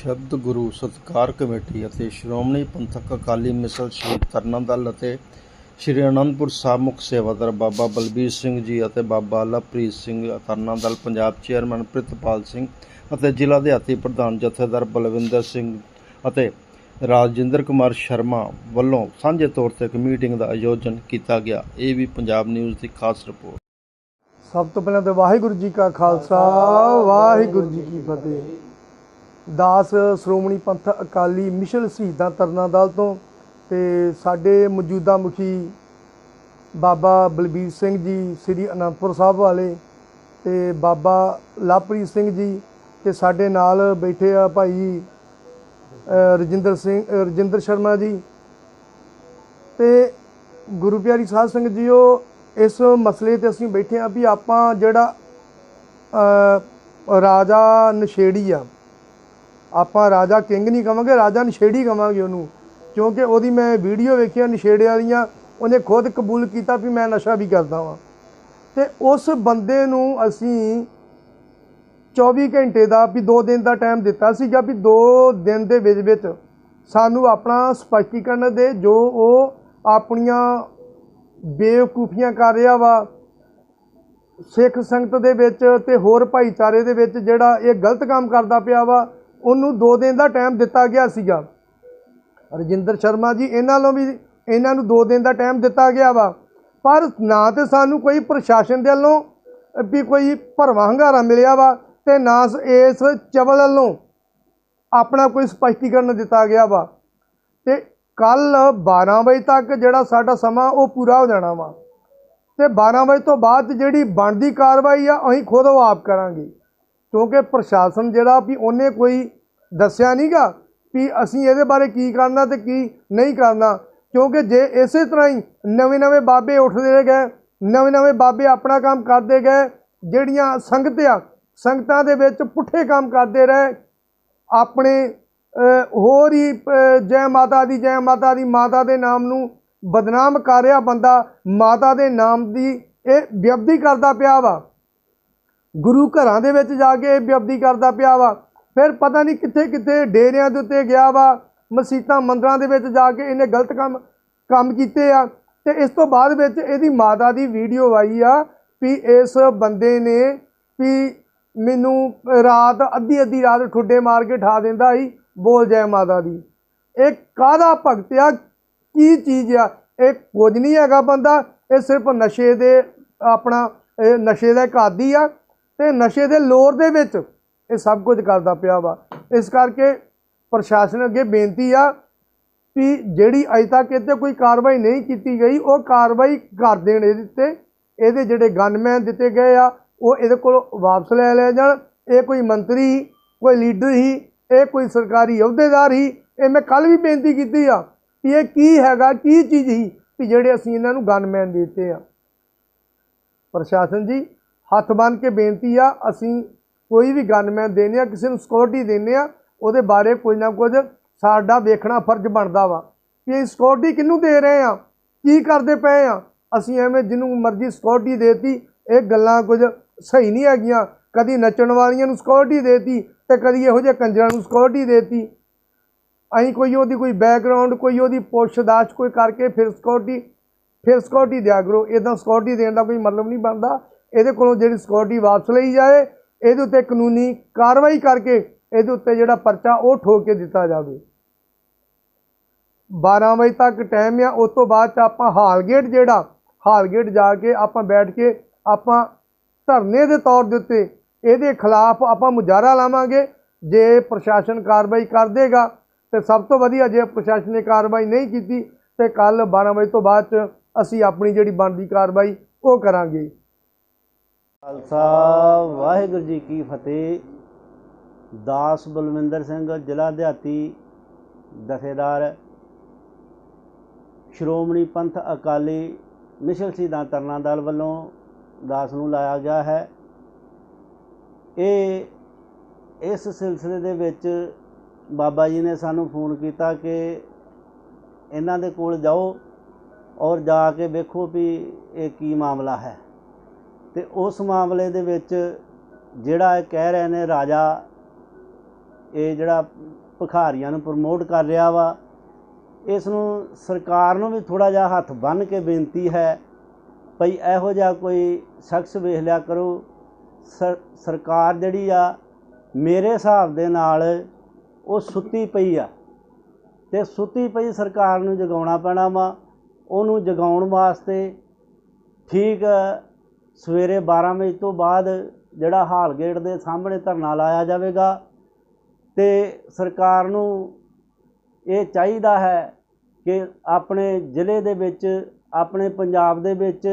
ਸ਼ਬਦ ਗੁਰੂ ਸਤਿਕਾਰ ਕਮੇਟੀ ਅਤੇ ਸ਼੍ਰੋਮਣੀ ਪੰਥਕ ਅਕਾਲੀ ਮਿਸਲ ਸ਼ਹੀਦ ਤਰਨਾ ਦਲ ਅਤੇ ਸ਼੍ਰੀ ਅਨੰਦਪੁਰ ਸਾਹਿਬ ਮੁੱਖ ਸੇਵਾਦਾਰ ਬਾਬਾ ਬਲਬੀਰ ਸਿੰਘ ਜੀ ਅਤੇ ਬਾਬਾ ਲਵਪ੍ਰੀਤ ਸਿੰਘ ਤਰਨਾ ਦਲ ਪੰਜਾਬ ਚੇਅਰਮੈਨ ਪ੍ਰਿਤਪਾਲ ਸਿੰਘ ਅਤੇ ਜ਼ਿਲ੍ਹਾ ਦਿਹਾਤੀ ਪ੍ਰਧਾਨ ਜਥੇਦਾਰ ਬਲਵਿੰਦਰ ਸਿੰਘ ਅਤੇ ਰਾਜਿੰਦਰ ਕੁਮਾਰ ਸ਼ਰਮਾ ਵੱਲੋਂ ਸਾਂਝੇ ਤੌਰ ਤੇ ਇੱਕ ਮੀਟਿੰਗ ਦਾ ਆਯੋਜਨ ਕੀਤਾ ਗਿਆ। ਇਹ ਵੀ ਪੰਜਾਬ ਨਿਊਜ਼ ਦੀ ਖਾਸ ਰਿਪੋਰਟ। ਸਭ ਤੋਂ ਪਹਿਲਾਂ ਤਾਂ ਵਾਹਿਗੁਰੂ ਜੀ ਕਾ ਖਾਲਸਾ, ਵਾਹਿਗੁਰੂ ਜੀ ਕੀ ਫਤਿਹ। ਦਾਸ ਸ਼੍ਰੋਮਣੀ ਪੰਥ ਅਕਾਲੀ ਮਿਸ਼ਨ ਸ਼ਹੀਦਾਂ ਤਰਨਾ ਦਲ ਤੋਂ ਤੇ ਸਾਡੇ ਮੌਜੂਦਾ ਮੁਖੀ ਬਾਬਾ ਬਲਬੀਰ ਸਿੰਘ ਜੀ, ਸ੍ਰੀ ਅਨੰਦਪੁਰ ਸਾਹਿਬ ਵਾਲੇ ਤੇ ਬਾਬਾ ਲਵਪ੍ਰੀਤ ਸਿੰਘ ਜੀ ਤੇ ਸਾਡੇ ਨਾਲ ਬੈਠੇ ਆ ਭਾਈ ਰਜਿੰਦਰ ਸਿੰਘ ਰਜਿੰਦਰ ਸ਼ਰਮਾ ਜੀ ਤੇ ਗੁਰੂ ਪਿਆਰੀ ਸਾਧ ਸੰਗਤ ਜੀਓ, ਇਸ ਮਸਲੇ ਤੇ ਅਸੀਂ ਬੈਠੇ ਆ ਵੀ ਆਪਾਂ ਜਿਹੜਾ ਰਾਜਾ ਨਸ਼ੇੜੀ ਆ ਆਪਾਂ ਰਾਜਾ ਕਿੰਗ ਨਹੀਂ ਕਵਾਂਗੇ, ਰਾਜਾ ਨਸ਼ੇੜੀ ਕਵਾਂਗੇ ਉਹਨੂੰ। ਕਿਉਂਕਿ ਉਹਦੀ ਮੈਂ ਵੀਡੀਓ ਵੇਖੀਆਂ ਨਸ਼ੇੜਿਆਂ ਦੀਆਂ ਉਹਨੇ ਖੁਦ ਕਬੂਲ ਕੀਤਾ ਵੀ ਮੈਂ ਨਸ਼ਾ ਵੀ ਕਰਦਾ ਵਾਂ। ਤੇ ਉਸ ਬੰਦੇ ਨੂੰ ਅਸੀਂ 24 ਘੰਟੇ ਦਾ ਵੀ 2 ਦਿਨ ਦਾ ਟਾਈਮ ਦਿੱਤਾ ਸੀਗਾ ਵੀ 2 ਦਿਨ ਦੇ ਵਿੱਚ ਵਿੱਚ ਸਾਨੂੰ ਆਪਣਾ ਸਪਸ਼ਟੀਕਰਨ ਦੇ ਜੋ ਉਹ ਆਪਣੀਆਂ ਬੇਵਕੂਫੀਆਂ ਕਰ ਰਿਹਾ ਵਾ, ਸਿੱਖ ਸੰਗਤ ਦੇ ਵਿੱਚ ਤੇ ਹੋਰ ਭਾਈਚਾਰੇ ਦੇ ਵਿੱਚ ਜਿਹੜਾ ਇਹ ਗਲਤ ਕੰਮ ਕਰਦਾ ਪਿਆ ਵਾ ਉਹਨੂੰ 2 ਦਿਨ ਦਾ ਟਾਈਮ ਦਿੱਤਾ ਗਿਆ ਸੀਗਾ। ਰਜਿੰਦਰ ਸ਼ਰਮਾ ਜੀ, ਇਹਨਾਂ ਨੂੰ ਵੀ, ਇਹਨਾਂ ਨੂੰ 2 ਦਿਨ ਦਾ ਟਾਈਮ ਦਿੱਤਾ ਗਿਆ ਵਾ। ਪਰ ਨਾ ਤੇ ਸਾਨੂੰ ਕੋਈ ਪ੍ਰਸ਼ਾਸਨ ਦੇ ਵੱਲੋਂ ਵੀ ਕੋਈ ਭਰਵਾਂ ਹੰਗਾਰਾ ਮਿਲਿਆ ਵਾ ਤੇ ਨਾ ਇਸ ਚਵਲ ਵੱਲੋਂ ਆਪਣਾ ਕੋਈ ਸਪਸ਼ਟੀਕਰਨ ਦਿੱਤਾ ਗਿਆ ਵਾ। ਤੇ ਕੱਲ 12 ਵਜੇ ਤੱਕ ਜਿਹੜਾ ਸਾਡਾ ਸਮਾਂ ਉਹ ਪੂਰਾ ਹੋ ਜਾਣਾ ਵਾ। ਤੇ 12 ਵਜੇ ਤੋਂ ਬਾਅਦ ਜਿਹੜੀ ਬਣਦੀ ਕਾਰਵਾਈ ਆ, ਅਸੀਂ ਖੁਦ ਉਹ ਆਪ ਕਰਾਂਗੇ। ਕਿਉਂਕਿ ਪ੍ਰਸ਼ਾਸਨ ਜਿਹੜਾ ਵੀ ਉਹਨੇ ਕੋਈ ਦੱਸਿਆ ਨਹੀਂਗਾ ਵੀ ਅਸੀਂ ਇਹਦੇ ਬਾਰੇ ਕੀ ਕਰਨਾ ਤੇ ਕੀ ਨਹੀਂ ਕਰਨਾ। ਕਿਉਂਕਿ ਜੇ ਇਸੇ ਤਰ੍ਹਾਂ ਹੀ ਨਵੇਂ-ਨਵੇਂ ਬਾਬੇ ਉੱਠਦੇ ਗਏ ਨਵੇਂ-ਨਵੇਂ ਬਾਬੇ ਆਪਣਾ ਕੰਮ ਕਰਦੇ ਗਏ, ਜਿਹੜੀਆਂ ਸੰਗਤ ਆ ਸੰਗਤਾਂ ਦੇ ਵਿੱਚ ਪੁੱਠੇ ਕੰਮ ਕਰਦੇ ਰਹੇ, ਆਪਣੇ ਹੋਰ ਹੀ ਜੈ ਮਾਤਾ ਦੀ, ਜੈ ਮਾਤਾ ਦੀ ਮਾਤਾ ਦੇ ਨਾਮ ਨੂੰ ਬਦਨਾਮ ਕਰ ਰਿਹਾ ਬੰਦਾ, ਮਾਤਾ ਦੇ ਨਾਮ ਦੀ ਇਹ ਵਿਅਬਦੀ ਕਰਦਾ ਪਿਆ ਵਾ। ਗੁਰੂ ਘਰਾਂ ਦੇ ਵਿੱਚ ਜਾ ਕੇ ਇਹ ਵਿਅਬਦੀ ਕਰਦਾ ਪਿਆ ਵਾ। ਫਿਰ ਪਤਾ ਨਹੀਂ ਕਿੱਥੇ ਕਿੱਥੇ ਡੇਰਿਆਂ ਦੇ ਉੱਤੇ ਗਿਆ ਵਾ ਮਸੀਤਾਂ ਮੰਦਰਾਂ ਦੇ ਵਿੱਚ ਜਾ ਕੇ ਇਹਨੇ ਗਲਤ ਕੰਮ ਕੰਮ ਕੀਤੇ ਆ। ਤੇ ਇਸ ਤੋਂ ਬਾਅਦ ਵਿੱਚ ਇਹਦੀ ਮਾਤਾ ਦੀ ਵੀਡੀਓ ਆਈ ਆ ਵੀ ਇਸ ਬੰਦੇ ਨੇ ਵੀ ਮੈਨੂੰ ਰਾਤ, ਅੱਧੀ ਅੱਧੀ ਰਾਤ ਠੁੱਡੇ ਮਾਰ ਕੇ ਠਾ ਦਿੰਦਾ ਸੀ, ਬੋਲ ਜੈ ਮਾਤਾ ਦੀ। ਇਹ ਕਾਹਦਾ ਭਗਤ ਆ? ਕੀ ਚੀਜ਼ ਆ? ਇਹ ਕੁਝ ਨਹੀਂ ਹੈਗਾ ਬੰਦਾ, ਇਹ ਸਿਰਫ ਨਸ਼ੇ ਦੇ ਆਪਣਾ ਨਸ਼ੇ ਦਾ ਇੱਕ ਆਦੀ ਆ। ਤੇ ਨਸ਼ੇ ਦੇ ਲੋਰ ਦੇ ਵਿੱਚ ਇਹ ਸਭ ਕੁਝ ਕਰਦਾ ਪਿਆ ਵਾ। ਇਸ ਕਰਕੇ ਪ੍ਰਸ਼ਾਸਨ ਅੱਗੇ ਬੇਨਤੀ ਆ ਵੀ ਜਿਹੜੀ ਅਜੇ ਤੱਕ ਇੱਥੇ ਕੋਈ ਕਾਰਵਾਈ ਨਹੀਂ ਕੀਤੀ ਗਈ, ਉਹ ਕਾਰਵਾਈ ਕਰ ਦੇਣ ਇਹਦੇ ਉੱਤੇ। ਇਹਦੇ ਜਿਹੜੇ ਗਨਮੈਨ ਦਿੱਤੇ ਗਏ ਆ, ਉਹ ਇਹਦੇ ਕੋਲ ਵਾਪਸ ਲੈ ਲਿਆ ਜਾਣ। ਇਹ ਕੋਈ ਮੰਤਰੀ, ਕੋਈ ਲੀਡਰ ਹੀ, ਇਹ ਕੋਈ ਸਰਕਾਰੀ ਅਹੁਦੇਦਾਰ ਹੀ, ਇਹ ਮੈਂ ਕੱਲ ਵੀ ਬੇਨਤੀ ਕੀਤੀ ਆ ਵੀ ਇਹ ਕੀ ਹੈਗਾ, ਕੀ ਚੀਜ਼ ਹੀ ਵੀ ਜਿਹੜੇ ਅਸੀਂ ਇਹਨਾਂ ਨੂੰ ਗਨਮੈਨ ਦਿੱਤੇ ਆ। ਪ੍ਰਸ਼ਾਸਨ ਜੀ, ਹੱਥ ਬੰਨ ਕੇ ਬੇਨਤੀ ਆ, ਅਸੀਂ ਕੋਈ ਵੀ ਗਨਮੈਨ ਦੇਣੇ ਆ ਕਿਸੇ ਨੂੰ ਸਿਕਿਉਰਿਟੀ ਦੇਣੇ ਆ ਉਹਦੇ ਬਾਰੇ ਕੁਝ ਨਾ ਕੁਝ ਸਾਡਾ ਵੇਖਣਾ ਫਰਜ਼ ਬਣਦਾ ਵਾ ਕਿ ਇਹ ਸਿਕਿਉਰਿਟੀ ਕਿਹਨੂੰ ਦੇ ਰਹੇ ਆ ਕੀ ਕਰਦੇ ਪਏ ਆ ਅਸੀਂ ਐਵੇਂ ਜਿਹਨੂੰ ਮਰਜ਼ੀ ਸਿਕਿਉਰਿਟੀ ਦੇਤੀ, ਇਹ ਗੱਲਾਂ ਕੁਝ ਸਹੀ ਨਹੀਂ ਹੈਗੀਆਂ। ਕਦੀ ਨੱਚਣ ਵਾਲੀਆਂ ਨੂੰ ਸਿਕਿਉਰਿਟੀ ਦੇਤੀ ਤੇ ਕਦੀ ਇਹੋ ਜਿਹੇ ਕੰਜਰਾਂ ਨੂੰ ਸਿਕਿਉਰਿਟੀ ਦੇਤੀ। ਅਸੀਂ ਕੋਈ ਉਹਦੀ ਕੋਈ ਬੈਕਗ੍ਰਾਉਂਡ ਕੋਈ ਉਹਦੀ ਪੁੱਛਦਾਛ ਕੋਈ ਕਰਕੇ ਫਿਰ ਸਿਕਿਉਰਿਟੀ ਫਿਰ ਸਿਕਿਉਰਿਟੀ ਦਿਆ ਕਰੋ। ਇਦਾਂ ਸਿਕਿਉਰਿਟੀ ਦੇਣ ਦਾ ਕੋਈ ਮਤਲਬ ਨਹੀਂ ਬਣਦਾ। ਇਹਦੇ ਕੋਲੋਂ ਜਿਹੜੀ ਸਿਕਿਉਰਿਟੀ ਵਾਪਸ ਲਈ ਜਾਏ ਇਹਦੇ ਉੱਤੇ ਕਾਨੂੰਨੀ ਕਾਰਵਾਈ ਕਰਕੇ ਇਹਦੇ ਉੱਤੇ ਜਿਹੜਾ ਪਰਚਾ ਉਹ ਠੋਕ ਕੇ ਦਿੱਤਾ ਜਾਵੇ। 12 ਵਜੇ ਤੱਕ ਟਾਈਮ ਆ, ਉਸ ਤੋਂ ਬਾਅਦ ਚ ਆਪਾਂ ਹਾਲਗੇਟ ਜਿਹੜਾ ਹਾਲਗੇਟ ਜਾ ਕੇ ਆਪਾਂ ਬੈਠ ਕੇ ਆਪਾਂ ਧਰਨੇ ਦੇ ਤੌਰ ਦੇ ਉੱਤੇ ਇਹਦੇ ਖਿਲਾਫ ਆਪਾਂ ਮੁਜ਼ਾਹਰਾ ਲਾਵਾਂਗੇ। ਜੇ ਪ੍ਰਸ਼ਾਸਨ ਕਾਰਵਾਈ ਕਰ ਦੇਗਾ, ਤੇ ਸਭ ਤੋਂ ਵਧੀਆ ਜੇ ਪ੍ਰਸ਼ਾਸਨ ਨੇ ਕਾਰਵਾਈ ਨਹੀਂ ਕੀਤੀ, ਤੇ ਕੱਲ 12 ਵਜੇ ਤੋਂ ਬਾਅਦ ਚ ਅਸੀਂ ਆਪਣੀ ਜਿਹੜੀ ਬਣਦੀ ਕਾਰਵਾਈ ਉਹ ਕਰਾਂਗੇ। ਖਾਲਸਾ, ਵਾਹਿਗੁਰੂ ਜੀ ਕੀ ਫਤਿਹ। ਦਾਸ ਬਲਵਿੰਦਰ ਸਿੰਘ, ਜ਼ਿਲ੍ਹਾ ਦਿਹਾਤੀ ਦਫੇਦਾਰ, ਸ਼੍ਰੋਮਣੀ ਪੰਥ ਅਕਾਲੀ ਮਿਸ਼ਲ ਸ਼ਹੀਦਾਂ ਤਰਨਾ ਦਲ ਵੱਲੋਂ ਦਾਸ ਨੂੰ ਲਾਇਆ ਗਿਆ ਹੈ। ਇਹ, ਇਸ ਸਿਲਸਿਲੇ ਦੇ ਵਿੱਚ ਬਾਬਾ ਜੀ ਨੇ ਸਾਨੂੰ ਫੋਨ ਕੀਤਾ ਕਿ ਇਹਨਾਂ ਦੇ ਕੋਲ ਜਾਓ ਔਰ ਜਾ ਕੇ ਵੇਖੋ ਵੀ ਇਹ ਕੀ ਮਾਮਲਾ ਹੈ। ਤੇ ਉਸ ਮਾਮਲੇ ਦੇ ਵਿੱਚ ਜਿਹੜਾ ਇਹ ਕਹਿ ਰਹੇ ਨੇ ਰਾਜਾ, ਇਹ ਜਿਹੜਾ ਭਿਖਾਰੀਆਂ ਨੂੰ ਪ੍ਰਮੋਟ ਕਰ ਰਿਹਾ ਵਾ, ਇਸ ਨੂੰ ਸਰਕਾਰ ਨੂੰ ਵੀ ਥੋੜਾ ਜਿਹਾ ਹੱਥ ਬੰਨ੍ਹ ਕੇ ਬੇਨਤੀ ਹੈ ਭਈ ਇਹੋ ਜਿਹਾ ਕੋਈ ਸ਼ਖਸ ਵੇਖ ਲਿਆ ਕਰੋ। ਸਰਕਾਰ ਜਿਹੜੀ ਆ, ਮੇਰੇ ਹਿਸਾਬ ਦੇ ਨਾਲ ਉਹ ਸੁੱਤੀ ਪਈ ਆ ਤੇ ਸੁੱਤੀ ਪਈ ਸਰਕਾਰ ਨੂੰ ਜਗਾਉਣਾ ਪੈਣਾ ਵਾ, ਉਹਨੂੰ ਜਗਾਉਣ ਵਾਸਤੇ ਠੀਕ ਸਵੇਰੇ 12 ਵਜੇ ਤੋਂ ਬਾਅਦ ਜਿਹੜਾ ਹਾਲ ਗੇਟ ਦੇ ਸਾਹਮਣੇ ਧਰਨਾ ਲਾਇਆ ਜਾਵੇਗਾ ਤੇ ਸਰਕਾਰ ਨੂੰ ਇਹ ਚਾਹੀਦਾ ਹੈ ਕਿ ਆਪਣੇ ਜ਼ਿਲ੍ਹੇ ਦੇ ਵਿੱਚ, ਆਪਣੇ ਪੰਜਾਬ ਦੇ ਵਿੱਚ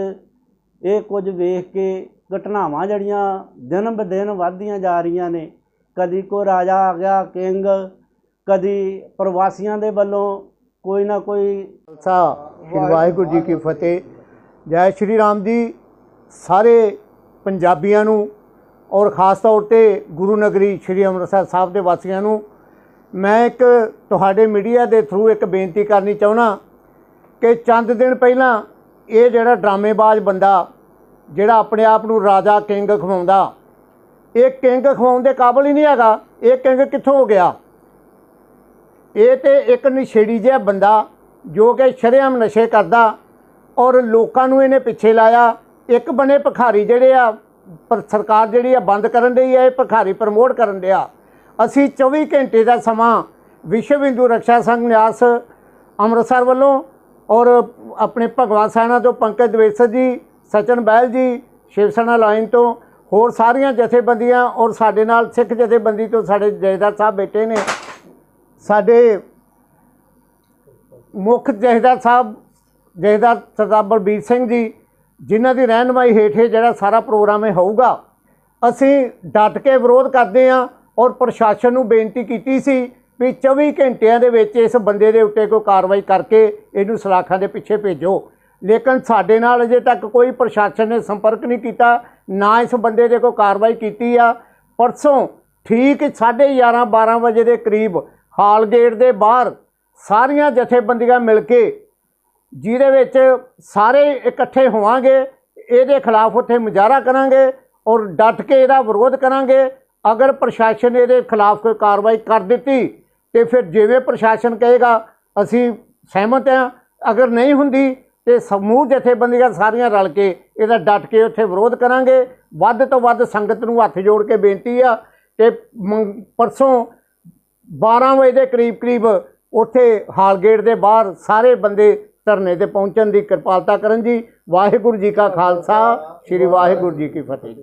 ਇਹ ਕੁਝ ਵੇਖ ਕੇ ਘਟਨਾਵਾਂ ਜਿਹੜੀਆਂ ਦਿਨ ਬ ਦਿਨ ਵੱਧਦੀਆਂ ਜਾ ਰਹੀਆਂ ਨੇ, ਕਦੀ ਕੋ ਰਾਜਾ ਆ ਗਿਆ ਕਿੰਗ, ਕਦੀ ਪ੍ਰਵਾਸੀਆਂ ਦੇ ਵੱਲੋਂ ਕੋਈ ਨਾ ਕੋਈ ਖਾਲਸਾ ਵਾਹਿਗੁਰੂ ਜੀ ਕੀ ਫਤਿਹ। ਜੈ ਸ਼੍ਰੀ ਰਾਮ ਜੀ। ਸਾਰੇ ਪੰਜਾਬੀਆਂ ਨੂੰ ਔਰ ਖਾਸ ਤੌਰ ਤੇ ਗੁਰੂ ਨਗਰੀ ਸ਼੍ਰੀ ਅੰਮ੍ਰਿਤਸਰ ਸਾਹਿਬ ਦੇ ਵਾਸੀਆਂ ਨੂੰ ਮੈਂ ਇੱਕ ਤੁਹਾਡੇ ਮੀਡੀਆ ਦੇ ਥਰੂ ਇੱਕ ਬੇਨਤੀ ਕਰਨੀ ਚਾਹੁੰਦਾ ਕਿ ਚੰਦ ਦਿਨ ਪਹਿਲਾਂ ਇਹ ਜਿਹੜਾ ਡਰਾਮੇਬਾਜ਼ ਬੰਦਾ ਜਿਹੜਾ ਆਪਣੇ ਆਪ ਨੂੰ ਰਾਜਾ ਕਿੰਗ ਖਵਾਉਂਦਾ, ਇਹ ਕਿੰਗ ਖਵਾਉਣ ਦੇ ਕਾਬਲ ਹੀ ਨਹੀਂ ਹੈਗਾ, ਇਹ ਕਿੰਗ ਕਿੱਥੋਂ ਹੋ ਗਿਆ? ਇਹ ਤੇ ਇੱਕ ਨਸ਼ੇੜੀ ਜਿਹਾ ਬੰਦਾ ਜੋ ਕਿ ਸ਼ਰੇਆਮ ਨਸ਼ੇ ਕਰਦਾ ਔਰ ਲੋਕਾਂ ਨੂੰ ਇਹਨੇ ਪਿੱਛੇ ਲਾਇਆ ਇੱਕ ਬਣੇ ਭਿਖਾਰੀ ਜਿਹੜੇ ਆ, ਪਰ ਸਰਕਾਰ ਜਿਹੜੀ ਆ ਬੰਦ ਕਰਨ ਡਈ ਆ, ਇਹ ਭਿਖਾਰੀ ਪ੍ਰਮੋਟ ਕਰਨ ਡਿਆ। ਅਸੀਂ 24 ਘੰਟੇ ਦਾ ਸਮਾਂ ਵਿਸ਼ਵ ਹਿੰਦੂ ਰੱਖਿਆ ਸੰਘ ਨਿਆਸ ਅੰਮ੍ਰਿਤਸਰ ਵੱਲੋਂ ਔਰ ਆਪਣੇ ਭਗਵਾਨ ਸੈਨਾ ਤੋਂ ਪੰਕਜ ਦਵੇਸਰ ਜੀ, ਸਚਨ ਬਹਿਲ ਜੀ, ਸ਼ਿਵ ਸੈਨਾ ਲਾਈਨ ਤੋਂ ਹੋਰ ਸਾਰੀਆਂ ਜਥੇਬੰਦੀਆਂ ਔਰ ਸਾਡੇ ਨਾਲ ਸਿੱਖ ਜਥੇਬੰਦੀ ਤੋਂ ਸਾਡੇ ਜਥੇਦਾਰ ਸਾਹਿਬ ਬੈਠੇ ਨੇ। ਸਾਡੇ ਮੁੱਖ ਜਥੇਦਾਰ ਸਾਹਿਬ ਜਥੇਦਾਰ ਸਰਦਾਰ ਬਲਬੀਰ ਸਿੰਘ ਜੀ ਜਿਨ੍ਹਾਂ ਦੀ ਰਹਿਨਮਾਈ ਹੇਠ ਇਹ ਜਿਹੜਾ ਸਾਰਾ ਪ੍ਰੋਗਰਾਮ ਇਹ ਹੋਊਗਾ, ਅਸੀਂ ਡਟ ਕੇ ਵਿਰੋਧ ਕਰਦੇ ਹਾਂ ਔਰ ਪ੍ਰਸ਼ਾਸਨ ਨੂੰ ਬੇਨਤੀ ਕੀਤੀ ਸੀ ਵੀ 24 ਘੰਟਿਆਂ ਦੇ ਵਿੱਚ ਇਸ ਬੰਦੇ ਦੇ ਉੱਤੇ ਕੋਈ ਕਾਰਵਾਈ ਕਰਕੇ ਇਹਨੂੰ ਸਲਾਖਾਂ ਦੇ ਪਿੱਛੇ ਭੇਜੋ। ਲੇਕਿਨ ਸਾਡੇ ਨਾਲ ਅਜੇ ਤੱਕ ਕੋਈ ਪ੍ਰਸ਼ਾਸਨ ਨੇ ਸੰਪਰਕ ਨਹੀਂ ਕੀਤਾ, ਨਾ ਇਸ ਬੰਦੇ ਦੇ ਕੋਈ ਕਾਰਵਾਈ ਕੀਤੀ ਆ। ਪਰਸੋਂ ਠੀਕ 11:30 12 ਵਜੇ ਦੇ ਕਰੀਬ ਹਾਲ ਗੇਟ ਦੇ ਬਾਹਰ ਸਾਰੀਆਂ ਜਥੇਬੰਦੀਆਂ ਮਿਲ ਕੇ ਜਿਹਦੇ ਵਿੱਚ ਸਾਰੇ ਇਕੱਠੇ ਹੋਵਾਂਗੇ, ਇਹਦੇ ਖਿਲਾਫ ਉੱਥੇ ਮੁਜ਼ਾਹਰਾ ਕਰਾਂਗੇ ਔਰ ਡਟ ਕੇ ਇਹਦਾ ਵਿਰੋਧ ਕਰਾਂਗੇ। ਅਗਰ ਪ੍ਰਸ਼ਾਸਨ ਇਹਦੇ ਖਿਲਾਫ ਕੋਈ ਕਾਰਵਾਈ ਕਰ ਦਿੱਤੀ, ਤੇ ਫਿਰ ਜਿਵੇਂ ਪ੍ਰਸ਼ਾਸਨ ਕਹੇਗਾ, ਅਸੀਂ ਸਹਿਮਤ ਹਾਂ। ਅਗਰ ਨਹੀਂ ਹੁੰਦੀ, ਤੇ ਸਮੂਹ ਜਥੇਬੰਦੀਆਂ ਸਾਰੀਆਂ ਰਲ ਕੇ ਇਹਦਾ ਡਟ ਕੇ ਉੱਥੇ ਵਿਰੋਧ ਕਰਾਂਗੇ। ਵੱਧ ਤੋਂ ਵੱਧ ਸੰਗਤ ਨੂੰ ਹੱਥ ਜੋੜ ਕੇ ਬੇਨਤੀ ਆ ਕਿ ਮੰਗ- ਪਰਸੋਂ 12 ਵਜੇ ਦੇ ਕਰੀਬ ਕਰੀਬ ਉੱਥੇ ਹਾਲ ਗੇਟ ਦੇ ਬਾਹਰ ਸਾਰੇ ਬੰਦੇ ਧਰਨੇ ਤੇ ਪਹੁੰਚਣ ਦੀ ਕਿਰਪਾਲਤਾ ਕਰਨ ਜੀ। ਵਾਹਿਗੁਰੂ ਜੀ ਕਾ ਖਾਲਸਾ, ਸ੍ਰੀ ਵਾਹਿਗੁਰੂ ਜੀ ਕੀ ਫਤਿਹ।